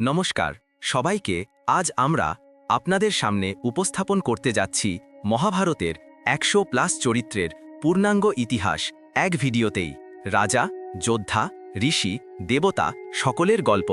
নমস্কার, সবাইকে আজ আমরা আপনাদের সামনে উপস্থাপন করতে যাচ্ছি মহাভারতের একশো প্লাস চরিত্রের পূর্ণাঙ্গ ইতিহাস এক ভিডিওতেই। রাজা, যোদ্ধা, ঋষি, দেবতা সকলের গল্প।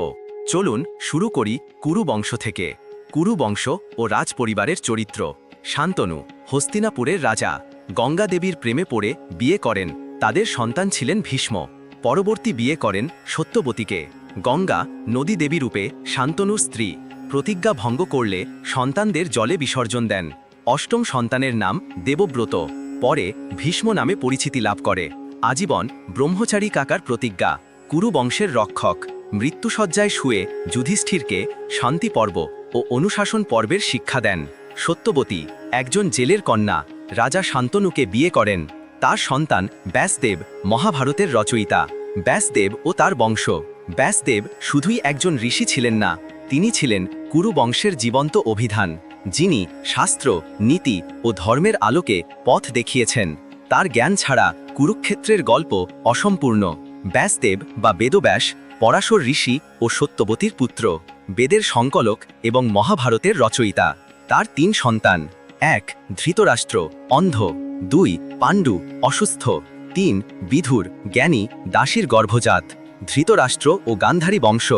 চলুন শুরু করি কুরু বংশ থেকে। কুরু বংশ ও রাজ পরিবারের চরিত্র। শান্তনু, হস্তিনাপুরের রাজা। গঙ্গা দেবীর প্রেমে পড়ে বিয়ে করেন। তাদের সন্তান ছিলেন ভীষ্ম। পরবর্তী বিয়ে করেন সত্যবতীকে। গঙ্গা নদী দেবী রূপে শান্তনুর স্ত্রী প্রতিজ্ঞা ভঙ্গ করলে সন্তানদের জলে বিসর্জন দেন। অষ্টম সন্তানের নাম দেবব্রত। পরে ভীষ্ম নামে পরিচিতি লাভ করে। আজীবন ব্রহ্মচারী কাকার প্রতিজ্ঞা। কুরু বংশের রক্ষক। মৃত্যুসজ্জায় শুয়ে যুধিষ্ঠিরকে শান্তি পর্ব ও অনুশাসন পর্বের শিক্ষা দেন। সত্যবতী, একজন জেলের কন্যা, রাজা শান্তনুকে বিয়ে করেন। তার সন্তান ব্যাসদেব, মহাভারতের রচয়িতা। ব্যাসদেব ও তার বংশ। ব্যাসদেব শুধুই একজন ঋষি ছিলেন না, তিনি ছিলেন কুরু বংশের জীবন্ত অভিধান, যিনি শাস্ত্র, নীতি ও ধর্মের আলোকে পথ দেখিয়েছেন। তার জ্ঞান ছাড়া কুরুক্ষেত্রের গল্প অসম্পূর্ণ। ব্যাসদেব বা বেদব্যাস পরাশর ঋষি ও সত্যবতীর পুত্র, বেদের সংকলক এবং মহাভারতের রচয়িতা। তার তিন সন্তান, এক ধৃতরাষ্ট্র, অন্ধ, দুই পাণ্ডু, অসুস্থ, তিন বিধুর, জ্ঞানী, দাসীর গর্ভজাত। ধৃতরাষ্ট্র ও গান্ধারী বংশ।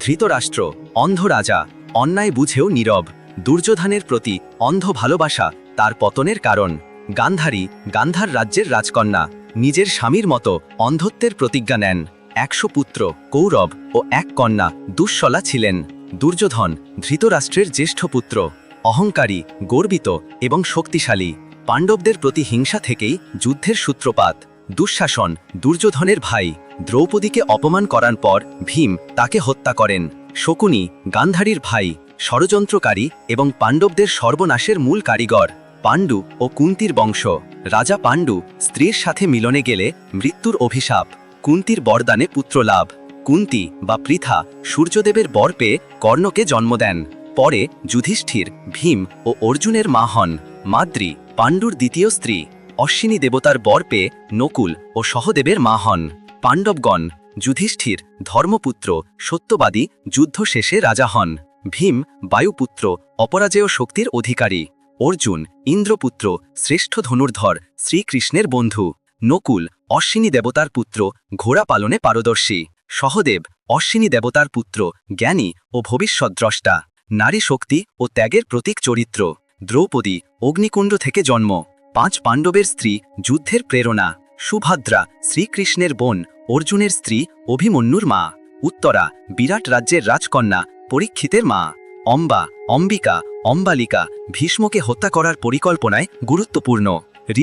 ধৃতরাষ্ট্র, অন্ধ রাজা, অন্যায় বুঝেও নীরব, দুর্যোধনের প্রতি অন্ধ ভালোবাসা তার পতনের কারণ। গান্ধারী, গান্ধার রাজ্যের রাজকন্যা, নিজের স্বামীর মতো অন্ধত্বের প্রতিজ্ঞা নেন। একশো পুত্র, কৌরব ও এক কন্যা দুঃশলা ছিলেন। দুর্যোধন, ধৃতরাষ্ট্রের জ্যেষ্ঠ পুত্র, অহংকারী, গর্বিত এবং শক্তিশালী। পাণ্ডবদের প্রতি হিংসা থেকেই যুদ্ধের সূত্রপাত। দুঃশাসন, দুর্যোধনের ভাই দ্রৌপদীকে অপমান করার পর ভীম তাকে হত্যা করেন। শকুনি, গান্ধারীর ভাই, ষড়যন্ত্রকারী এবং পাণ্ডবদের সর্বনাশের মূল কারিগর, পাণ্ডু ও কুন্তির বংশ। রাজা পাণ্ডু স্ত্রীর সাথে মিলনে গেলে মৃত্যুর অভিশাপ, কুন্তির বরদানে পুত্রলাভ কুন্তি বা পৃথা সূর্যদেবের বর পেয়ে কর্ণকে জন্ম দেন। পরে যুধিষ্ঠির, ভীম ও অর্জুনের মা হন। মাদ্রি, পাণ্ডুর দ্বিতীয় স্ত্রী। অশ্বিনী দেবতার বর পেয়ে নকুল ও সহদেবের মা হন। পাণ্ডবগণ, যুধিষ্ঠির, ধর্মপুত্র, সত্যবাদী, যুদ্ধ শেষে রাজা হন। ভীম, বায়ুপুত্র, অপরাজেয় শক্তির অধিকারী। অর্জুন, ইন্দ্রপুত্র, শ্রেষ্ঠ ধনুর্ধর, শ্রীকৃষ্ণের বন্ধু। নকুল, অশ্বিনী দেবতার পুত্র, ঘোড়া পালনে পারদর্শী। সহদেব, অশ্বিনী দেবতার পুত্র, জ্ঞানী ও ভবিষ্যদ্দ্রষ্টা। নারী শক্তি ও ত্যাগের প্রতীক চরিত্র। দ্রৌপদী, অগ্নিকুণ্ড থেকে জন্ম। পাঁচ পাণ্ডবের স্ত্রী যুদ্ধের প্রেরণা। সুভদ্রা শ্রীকৃষ্ণের বোন, অর্জুনের স্ত্রী অভিমন্যুর মা। উত্তরা বিরাট রাজ্যের রাজকন্যা, পরীক্ষিতের মা। অম্বা, অম্বিকা, অম্বালিকা ভীষ্মকে হত্যা করার পরিকল্পনায় গুরুত্বপূর্ণ।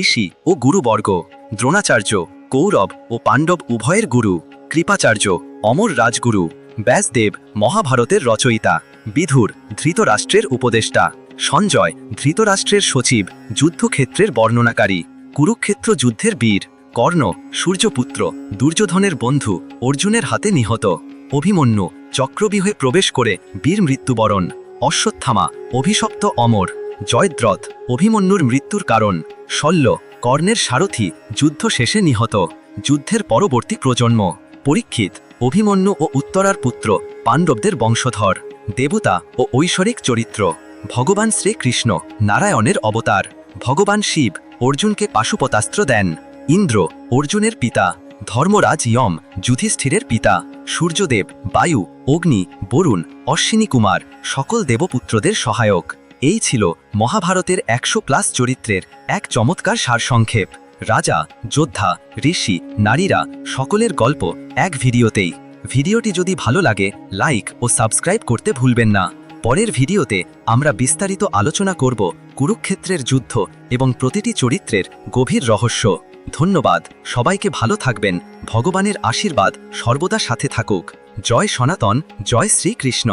ঋষি ও গুরুবর্গ, দ্রোণাচার্য, কৌরব ও পাণ্ডব উভয়ের গুরু, কৃপাচার্য, অমর রাজগুরু, ব্যাসদেব, মহাভারতের রচয়িতা, বিধুর ধৃতরাষ্ট্রের উপদেষ্টা। সঞ্জয়, ধৃতরাষ্ট্রের সচিব, যুদ্ধক্ষেত্রের বর্ণনাকারী, কুরুক্ষেত্র যুদ্ধের বীর, কর্ণ, সূর্যপুত্র, দুর্যোধনের বন্ধু, অর্জুনের হাতে নিহত। অভিমন্যু চক্রবিহে প্রবেশ করে বীর মৃত্যুবরণ। অশ্বত্থামা, অভিশপ্ত অমর। জয়দ্রথ, অভিমন্যুর মৃত্যুর কারণ। শল্য, কর্ণের সারথি, যুদ্ধ শেষে নিহত। যুদ্ধের পরবর্তী প্রজন্ম। পরীক্ষিত, অভিমন্যু ও উত্তরার পুত্র, পাণ্ডবদের বংশধর। দেবতা ও ঐশ্বরিক চরিত্র। ভগবান শ্রীকৃষ্ণ নারায়ণের অবতার। ভগবান শিব অর্জুনকে পাশুপতাস্ত্র দেন। ইন্দ্র অর্জুনের পিতা। ধর্মরাজ ইয়ম যুধিষ্ঠিরের পিতা। সূর্যদেব, বায়ু, অগ্নি, বরুণ, অশ্বিনী কুমার সকল দেবপুত্রদের সহায়ক। এই ছিল মহাভারতের একশো প্লাস চরিত্রের এক চমৎকার সারসংক্ষেপ। রাজা, যোদ্ধা, ঋষি, নারীরা সকলের গল্প এক ভিডিওতেই। ভিডিওটি যদি ভালো লাগে, লাইক ও সাবস্ক্রাইব করতে ভুলবেন না। পরের ভিডিওতে আমরা বিস্তারিত আলোচনা করব কুরুক্ষেত্রের যুদ্ধ এবং প্রতিটি চরিত্রের গভীর রহস্য। ধন্যবাদ, সবাইকে ভালো থাকবেন, ভগবানের আশীর্বাদ সর্বদা সাথে থাকুক। জয় সনাতন, জয় শ্রীকৃষ্ণ।